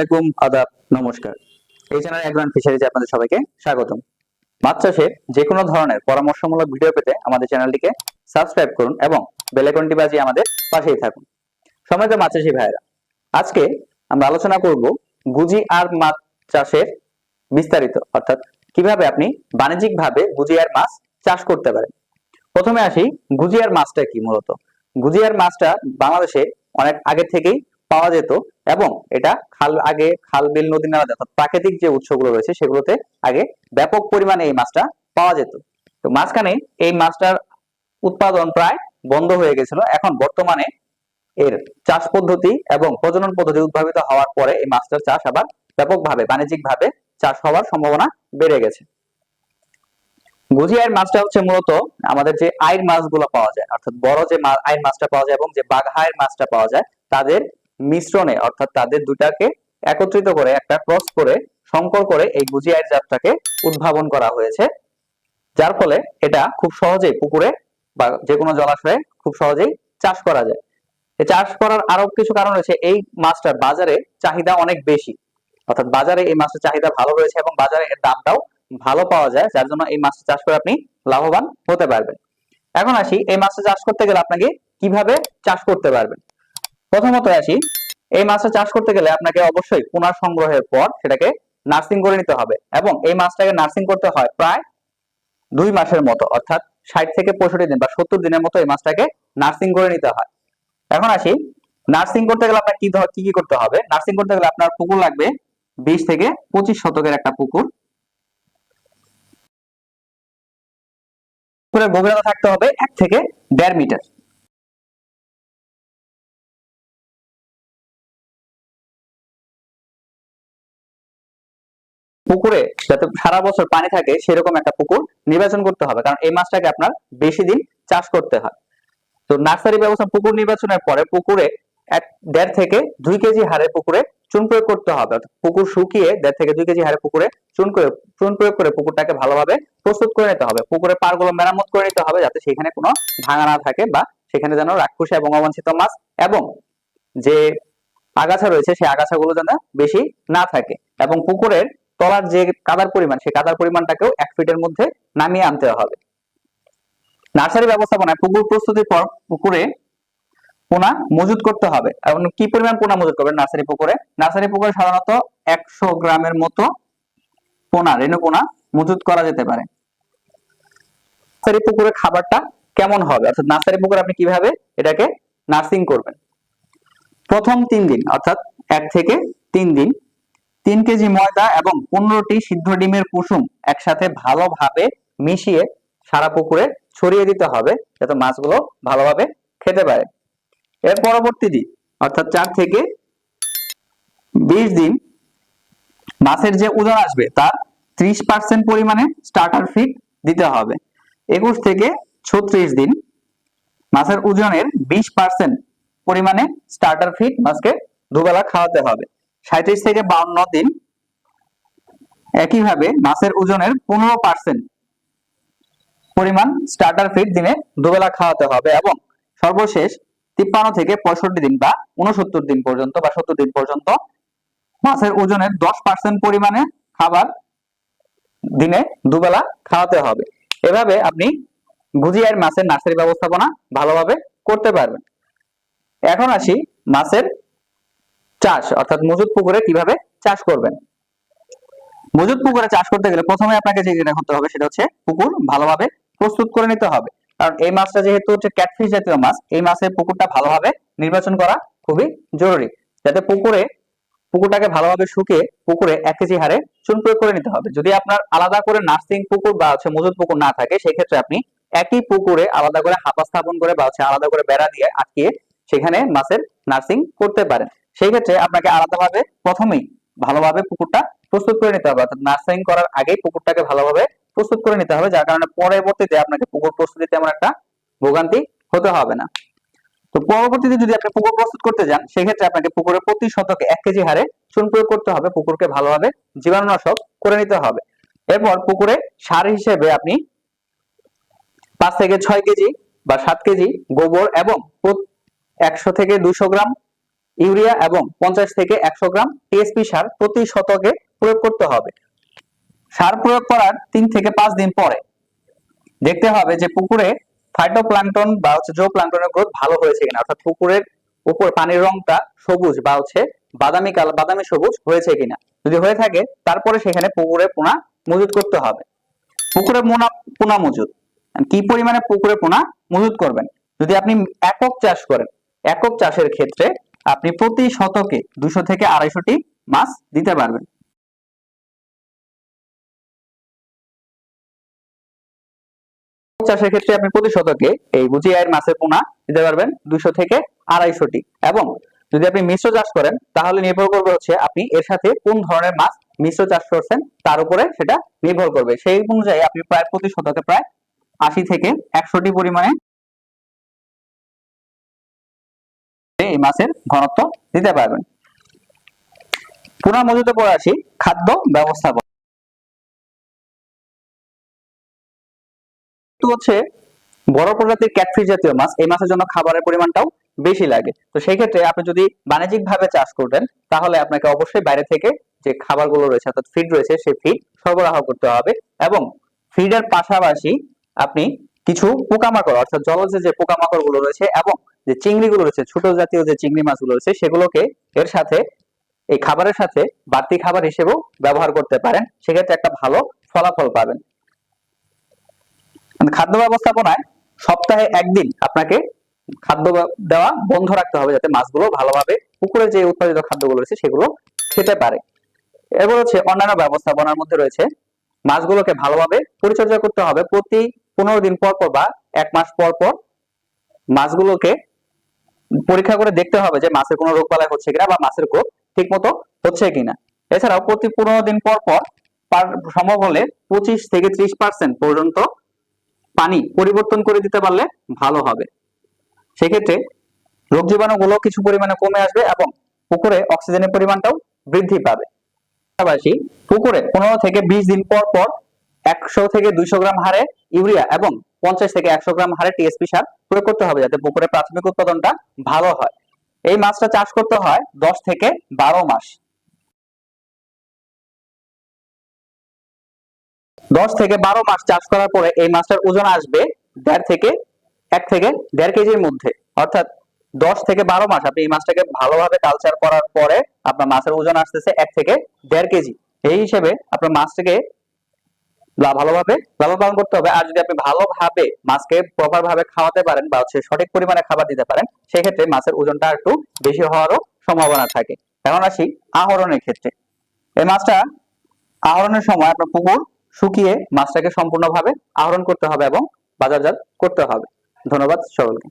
আলাইকুম, আদাব, নমস্কার। এই চ্যানেল অ্যাগ্রান ফিশারিজে আপনাদের সবাইকে স্বাগতম। মাছ চাষের যে কোনো ধরনের পরামর্শমূলক ভিডিও পেতে আমাদের চ্যানেলটিকে সাবস্ক্রাইব করুন এবং বেল আইকনটি আমাদের পাশেই থাকুন। সময়ত মাছ চাষি ভাইরা আজকে আমরা আলোচনা করব গুজি আর মাছ চাষের বিস্তারিত, অর্থাৎ কীভাবে আপনি বাণিজ্যিকভাবে গুজিয়ার মাছ চাষ করতে পারেন। প্রথমে আসি গুজিয়ার মাছটা কি মূলত? গুজিয়ার মাছটা বাংলাদেশে অনেক আগে থেকেই পাওয়া যেত এবং এটা খাল আগে খাল, বিল, নদী নালা অর্থাৎ প্রাকৃতিক যে উৎসগুলো রয়েছে সেগুলোতে আগে ব্যাপক পরিমাণে এই মাছটা পাওয়া যেত। তো মাঝখানে এই মাছটার উৎপাদন প্রায় বন্ধ হয়ে গেছিল। এখন বর্তমানে এর চাষ পদ্ধতি এবং প্রজনন পদ্ধতি উদ্ভাবিত হওয়ার পরে এই মাছটার চাষ আবার ব্যাপকভাবে, বাণিজ্যিকভাবে চাষ হওয়ার সম্ভাবনা বেড়ে গেছে। গুজিয়ার মাছটা হচ্ছে মূলত আমাদের যে আইর মাছগুলো পাওয়া যায়, অর্থাৎ বড় যে আইর মাছটা পাওয়া যায় এবং যে বাঘায়ের মাছটা পাওয়া যায়, তাদের মিশ্রণে, অর্থাৎ তাদের দুটাকে একত্রিত করে, একটা ক্রস করে সংকর করে এই গুজিয়ার জাতটাকে উদ্ভাবন করা হয়েছে। যার ফলে এটা খুব সহজেই পুকুরে বা যে কোনো জলাশয়ে খুব সহজেই চাষ করা যায়। চাষ করার আরও কিছু কারণ রয়েছে। এই মাছটার বাজারে চাহিদা অনেক বেশি। অর্থাৎ বাজারে এই মাছের চাহিদা ভালো রয়েছে এবং বাজারে এর দামটাও ভালো পাওয়া যায়, যার জন্য এই মাছটা চাষ করে আপনি লাভবান হতে পারবেন। এখন আসি, এই মাছটা চাষ করতে গেলে আপনাকে কীভাবে চাষ করতে পারবেন? প্রথমত আসি, এই মাছটা চাষ করতে গেলে আপনাকে অবশ্যই পুনার সংগ্রহের পর সেটাকে নার্সিং করে নিতে হবে এবং এই মাছটাকে নার্সিং করতে হয় প্রায় দুই মাসের মতো, অর্থাৎ ষাট থেকে পঁয়ষট্টি দিন বা সত্তর দিনের মতো এই মাছটাকে নার্সিং করে নিতে হয়। এখন আসি নার্সিং করতে গেলে আপনার কি কি কি করতে হবে? নার্সিং করতে গেলে আপনার পুকুর লাগবে বিশ থেকে পঁচিশ শতকের একটা পুকুর। পুকুরের গভীরতা থাকতে হবে এক থেকে দেড় মিটার। পুকুরে যাতে সারা বছর পানি থাকে সেরকম একটা পুকুর নির্বাচন করতে হবে। কারণ এই মাছটাকে আপনার বেশি দিন চাষ করতে হয়। তো নার্সারি ব্যবস্থা পুকুর নির্বাচনের পরে পুকুরে এক দেড় থেকে দুই কেজি হারে পুকুরে চুন প্রয়োগ করতে হবে। পুকুর শুকিয়ে দেড় থেকে দুই কেজি হারে পুকুরে চুন করে, চুন প্রয়োগ করে পুকুরটাকে ভালোভাবে প্রস্তুত করে নিতে হবে। পুকুরের পাড়গুলো মেরামত করে নিতে হবে যাতে সেখানে কোনো ভাঙা না থাকে বা সেখানে যেন রাক্ষসী এবং অবাঞ্ছিত মাছ এবং যে আগাছা রয়েছে সেই আগাছাগুলো যেন বেশি না থাকে। এবং পুকুরের তলার যে কাদার পরিমাণ, সেই কাদার পরিমাণটাকেও এক ফিটের মধ্যে নামিয়ে আনতে হবে। নার্সারি ব্যবস্থাপনায় পুকুর প্রস্তুতির পর পুকুরে পোনা মজুত করতে হবে। এবং কি পরিমাণ পোনা মজুত করবেন নার্সারি পুকুরে? নার্সারি পুকুরে সাধারণত একশো গ্রামের মতো পোনা রেণু পোনা মজুত করা যেতে পারে। নার্সারি পুকুরের খাবারটা কেমন হবে? অর্থাৎ নার্সারি পুকুরে আপনি কীভাবে এটাকে নার্সিং করবেন? প্রথম তিন দিন, অর্থাৎ এক থেকে তিন দিন তিন কেজি ময়দা এবং পনেরোটি সিদ্ধ ডিমের কুসুম একসাথে ভালোভাবে মিশিয়ে সারা পুকুরে ছড়িয়ে দিতে হবে যাতে মাছগুলো ভালোভাবে খেতে পারে। এর পরবর্তী দিন, অর্থাৎ চার থেকে বিশ দিন মাছের যে ওজন আসবে, তার ত্রিশ পার্সেন্ট পরিমাণে স্টার্টার ফিড দিতে হবে। একুশ থেকে ছত্রিশ দিন মাছের ওজনের বিশ পার্সেন্ট পরিমাণে স্টার্টার ফিড মাছকে দুবেলা খাওয়াতে হবে। সাঁত্রিশ থেকে বাউন্ন দিন একইভাবে মাছের ওজনের পনেরো পার্সেন্ট পরিমাণ স্টার্টার ফিড দিনে দুবেলা খাওয়াতে হবে এবং সর্বশেষ তিপ্পান্ন থেকে পঁয়ষট্টি দিন বা উনসত্তর দিন পর্যন্ত বা সত্তর দিন পর্যন্ত মাছের ওজনের দশ পার্সেন্ট পরিমাণে খাবার দিনে দুবেলা খাওয়াতে হবে। এভাবে আপনি গুজিয়ার মাছের নার্সারি ব্যবস্থাপনা ভালোভাবে করতে পারবেন। এখন আসি মাছের চাষ, অর্থাৎ মজুদ পুকুরে কীভাবে চাষ করবেন? মজুদ পুকুরে চাষ করতে গেলে প্রথমে আপনাকে যে যেটা করতে হবে সেটা হচ্ছে পুকুর ভালোভাবে প্রস্তুত করে নিতে হবে। কারণ এই মাছটা যেহেতু হচ্ছে ক্যাটফিশ জাতীয় মাছ, এই মাছের পুকুরটা ভালোভাবে নির্বাচন করা খুবই জরুরি। যাতে পুকুরে, পুকুরটাকে ভালোভাবে শুকিয়ে পুকুরে এক কেজি হারে চুন প্রয়োগ করে নিতে হবে। যদি আপনার আলাদা করে নার্সিং পুকুর বা হচ্ছে মজুদ পুকুর না থাকে সেই ক্ষেত্রে আপনি একই পুকুরে আলাদা করে হাপা স্থাপন করে বা হচ্ছে আলাদা করে বেড়া দিয়ে আটকিয়ে সেখানে মাছের নার্সিং করতে পারেন। সেই ক্ষেত্রে আপনাকে আলাদাভাবে প্রথমেই ভালোভাবে পুকুরটা প্রস্তুত করে নিতে হবে। অর্থাৎ নার্সিং করার আগেই পুকুরটাকে ভালোভাবে প্রস্তুত করে নিতে হবে, যার কারণে পরবর্তীতে আপনাকে পুকুর প্রস্তুতিতে তেমন একটা ভোগান্তি হতে হবে না। তো পরবর্তীতে যদি আপনি পুকুর প্রস্তুত করতে যান, সেক্ষেত্রে আপনাকে পুকুরে প্রতি শতকে এক কেজি হারে চুন প্রয়োগ করতে হবে। পুকুরকে ভালোভাবে জীবাণুনাশক করে নিতে হবে। এরপর পুকুরে সার হিসেবে আপনি পাঁচ থেকে ছয় কেজি বা সাত কেজি গোবর এবং একশো থেকে দুশো গ্রাম ইউরিয়া এবং পঞ্চাশ থেকে একশো গ্রাম টিএসপি সার প্রতি শতকে প্রয়োগ করতে হবে। সার প্রয়োগ করার তিন থেকে পাঁচ দিন পরে দেখতে হবে যে পুকুরে ফাইটোপ্লাঙ্কটন বা হচ্ছে জো প্লাঙ্কটনের গ্রোথ ভালো হয়েছে কিনা, অর্থাৎ পুকুরের উপর পানির রংটা সবুজ বা হচ্ছে বাদামি কাল বাদামি সবুজ হয়েছে কিনা। যদি হয়ে থাকে, তারপরে সেখানে পুকুরে পোনা মজুত করতে হবে। পুকুরে মোনা, পোনা মজুদ কি পরিমাণে পুকুরে পোনা মজুত করবেন? যদি আপনি একক চাষ করেন, একক চাষের ক্ষেত্রে আপনি প্রতি শতকে দুশো থেকে আড়াইশোটি মাছ দিতে পারবেন। চাষের ক্ষেত্রে আপনি প্রতি শতকে এই বুঝিয়ায়ের মাছের পোনা দিতে পারবেন দুশো থেকে আড়াইশোটি। এবং যদি আপনি মিশ্র চাষ করেন, তাহলে নির্ভর করবে হচ্ছে আপনি এর সাথে কোন ধরনের মাছ মিশ্র চাষ করছেন, তার উপরে সেটা নির্ভর করবে। সেই অনুযায়ী আপনি প্রায় প্রতি শতকে প্রায় আশি থেকে একশোটি পরিমাণে এই মাছের ঘনত্ব দিতে পারবেন। পুনঃ মজুতে পরে আসি, খাদ্য ব্যবস্থাপনা। হচ্ছে বড় প্রজাতির ক্যাটফিশ জাতীয় মাছ, এই মাছের জন্য খাবারের পরিমাণটাও বেশি লাগে। তো সেই ক্ষেত্রে আপনি যদি বাণিজ্যিক ভাবে চাষ করবেন, তাহলে আপনাকে অবশ্যই বাইরে থেকে যে খাবারগুলো রয়েছে, অর্থাৎ ফিড রয়েছে, সেই ফিড সরবরাহ করতে হবে এবং ফিডের পাশাপাশি আপনি কিছু পোকামাকড়, অর্থাৎ জলজে যে পোকামাকড়গুলো রয়েছে এবং যে চিংড়িগুলো রয়েছে, ছোট জাতীয় যে চিংড়ি মাছগুলো রয়েছে, সেগুলোকে এর সাথে, এই খাবারের সাথে বাড়তি খাবার হিসেবেও ব্যবহার করতে পারেন। সেক্ষেত্রে একটা ভালো ফলাফল পাবেন। মানে খাদ্য ব্যবস্থাপনায় সপ্তাহে একদিন আপনাকে খাদ্য দেওয়া বন্ধ রাখতে হবে যাতে মাছগুলো ভালোভাবে পুকুরে যে উৎপাদিত খাদ্যগুলো রয়েছে, সেগুলো খেতে পারে। এরপর হচ্ছে অন্যান্য ব্যবস্থাপনার মধ্যে রয়েছে, মাছগুলোকে ভালোভাবে পরিচর্যা করতে হবে। প্রতি পনেরো দিন পর পর বা এক মাস পর পর মাছগুলোকে পরীক্ষা করে দেখতে হবে যে মাছের কোনো রোগ বালাই হচ্ছে কিনা বা মাছের গ্রোথ ঠিক মতো হচ্ছে কিনা। এছাড়াও প্রতি পনেরো দিন পর পর সম্ভব হলে পঁচিশ থেকে ত্রিশ পার্সেন্ট পর্যন্ত পানি পরিবর্তন করে দিতে পারলে ভালো হবে। সেক্ষেত্রে রোগ জীবাণুগুলো কিছু পরিমাণে কমে আসবে এবং পুকুরে অক্সিজেনের পরিমাণটাও বৃদ্ধি পাবে। পাশাপাশি পুকুরে পনেরো থেকে বিশ দিন পর পর একশো থেকে দুইশো গ্রাম হারে ইউরিয়া এবং পঞ্চাশ থেকে একশো গ্রাম হারে টিএসপি সার প্রয়োগ করতে হবে যাতে পুকুরে প্রাথমিক উৎপাদনটা ভালো হয়। এই মাছটা চাষ করতে হয় দশ থেকে বারো মাস। দশ থেকে বারো মাস চাষ করার পরে এই মাছটার ওজন আসবে দেড় থেকে এক থেকে দেড় কেজির মধ্যে। অর্থাৎ দশ থেকে বারো মাস আপনি এই মাছটাকে ভালোভাবে কালচার করার পরে আপনার মাছের ওজন আসতেছে এক থেকে দেড় কেজি। এই হিসেবে আপনার মাছটাকে ভালোভাবে লালন পালন করতে হবে। আর যদি আপনি ভালোভাবে মাছকে প্রপার ভাবে খাওয়াতে পারেন বা হচ্ছে সঠিক পরিমাণে খাবার দিতে পারেন, সেক্ষেত্রে মাছের ওজনটা একটু বেশি হওয়ারও সম্ভাবনা থাকে। এখন আসি আহরণের ক্ষেত্রে। এই মাছটা আহরণের সময় আপনার পুকুর শুকিয়ে মাছটাকে সম্পূর্ণভাবে আহরণ করতে হবে এবং বাজারজাত করতে হবে। ধন্যবাদ সকলকে।